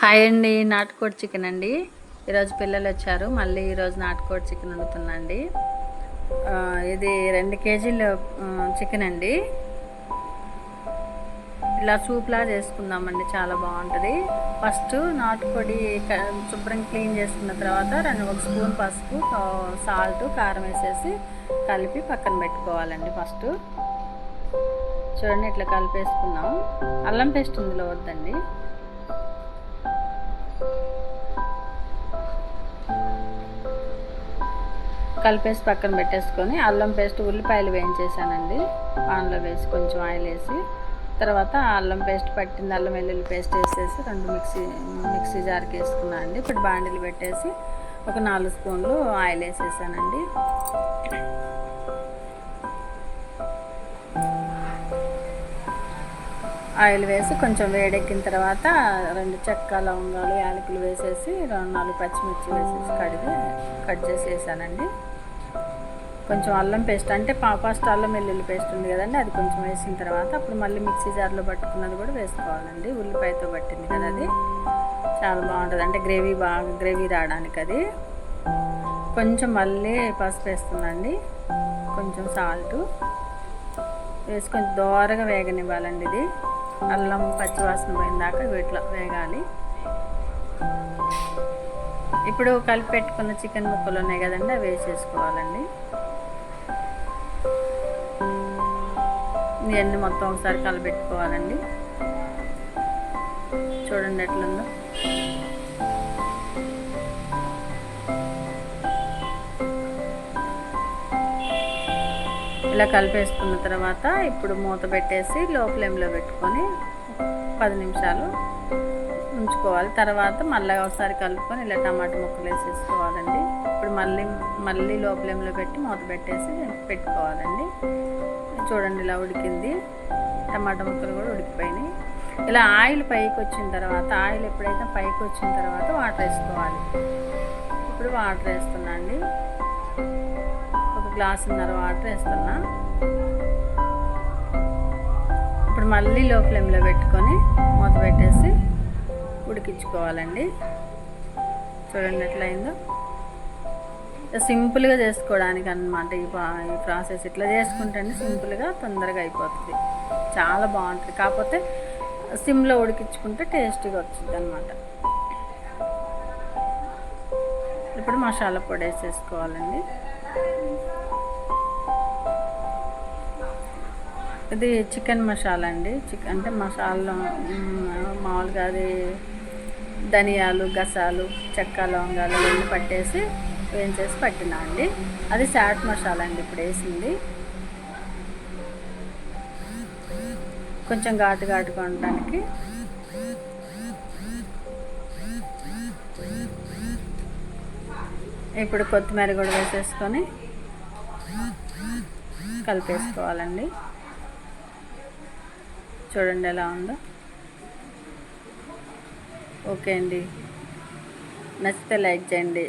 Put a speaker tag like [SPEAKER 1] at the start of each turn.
[SPEAKER 1] Hi అండి నాటుకోడి chicken అండి. ఈరోజు పిల్లలు వచ్చారు మళ్ళీ ఈరోజు నాటుకోడి చికెన్ వండుతున్నా అండి ఇది రెండు కేజీలు చికెన్ అండి. ఇలా సూప్లా చేసుకుందామండి చాలా బాగుంటుంది. ఫస్ట్ నాటుకోడి శుభ్రం క్లీన్ చేసుకున్న తర్వాత రెండు ఒక స్పూన్ పసుపు సాల్ట్ కారం వేసేసి కలిపి పక్కన పెట్టుకోవాలండి ఫస్ట్. చూడండి ఇట్లా కలిపేసుకున్నాం అల్లం పేస్ట్ ఇందులో వద్దండి. కలిపేసి పక్కన పెట్టేసుకొని అల్లం పేస్ట్ ఉల్లిపాయలు వేయించేసానండి. పాన్లో వేసి కొంచెం ఆయిల్ వేసి తర్వాత అల్లం పేస్ట్ పట్టింది అల్లం వెల్లుల్లి పేస్ట్ వేసేసి రెండు మిక్సీ మిక్సీ జార్కి వేసుకున్నాను అండి. ఇప్పుడు బాండిలు పెట్టేసి ఒక నాలుగు స్పూన్లు ఆయిల్ వేసేసానండి. ఆయిల్ వేసి కొంచెం వేడెక్కిన తర్వాత రెండు చెక్క లవంగాలు యాలకులు వేసేసి రెండు నాలుగు పచ్చిమిర్చి వేసేసి కడిగి కట్ చేసి వేసానండి కొంచెం అల్లం పేస్ట్ అంటే పాపాస్ట్ అల్లం వెల్లుల్లి పేస్ట్ ఉంది కదండి అది కొంచెం వేసిన తర్వాత అప్పుడు మళ్ళీ మిక్సీ జార్లో పట్టుకున్నది కూడా వేసుకోవాలండి. ఉల్లిపాయతో పట్టింది కదా అది. చాలా బాగుంటుంది. అంటే గ్రేవీ బాగా గ్రేవీ రావడానికి అది. కొంచెం మళ్ళీ పసుపు వేస్తుందండి. కొంచెం సాల్ట్. వేసి కొంచెం దోరగా వేగనివ్వాలండి ఇది. అల్లం పచ్చివాసన పోయిందాక వీటిలో వేగాలి. ఇప్పుడు కలిపి పెట్టుకున్న చికెన్ ముక్కలు ఉన్నాయి కదండి అవి వేసేసుకోవాలండి. ఇవన్నీ మొత్తం ఒకసారి కలిపెట్టుకోవాలండి. చూడండి ఎట్లుందో. ఇలా కలిపేసుకున్న తర్వాత ఇప్పుడు మూత పెట్టేసి లో ఫ్లేమ్లో పెట్టుకొని పది నిమిషాలు ఉంచుకోవాలి. తర్వాత మళ్ళీ ఒకసారి కలుపుకొని ఇలా టమాటా ముక్కలు వేసేసుకోవాలండి. ఇప్పుడు మళ్ళీ మళ్ళీ లో ఫ్లేమ్లో పెట్టి మూత పెట్టేసి పెట్టుకోవాలండి. చూడండి ఇలా ఉడికింది. టమాటా ముక్కలు కూడా ఉడికిపోయినాయి. ఇలా ఆయిల్ పైకి వచ్చిన తర్వాత ఆయిల్ ఎప్పుడైతే పైకి వచ్చిన తర్వాత వాటర్ వేసుకోవాలి. ఇప్పుడు వాటర్ వేస్తున్నా అండి గ్లాసున్నర వాటర్ వేస్తున్నా. ఇప్పుడు మళ్ళీ లో ఫ్లేమ్లో పెట్టుకొని మూత పెట్టేసి ఉడికించుకోవాలండి. చూడండి ఎట్లయిందో. సింపుల్గా చేసుకోవడానికి అన్నమాట ఈ ఈ ప్రాసెస్. ఇట్లా చేసుకుంటే సింపుల్గా తొందరగా అయిపోతుంది. చాలా బాగుంటుంది. కాకపోతే సిమ్లో ఉడికించుకుంటే టేస్టీగా వచ్చింది అనమాట ఇప్పుడు మసాలా పొడి వేసేసుకోవాలండి. ఇది చికెన్ మసాలా అండి. చికెన్ అంటే మసాలా మామూలుగా అది ధనియాలు గసాలు చెక్క లవంగాలు వెళ్ళి పట్టేసి వేయించేసి పట్టినా అండి. అది చాట్ మసాలా అండి ఇప్పుడు వేసింది. కొంచెం ఘాటు ఘాటుగా ఉండడానికి ఇప్పుడు కొత్తిమీర కూడా వేసేసుకొని కలిపేసుకోవాలండి. చూడండి ఎలా ఉందో. ఓకే అండి. నచ్చితే లైక్ చేయండి.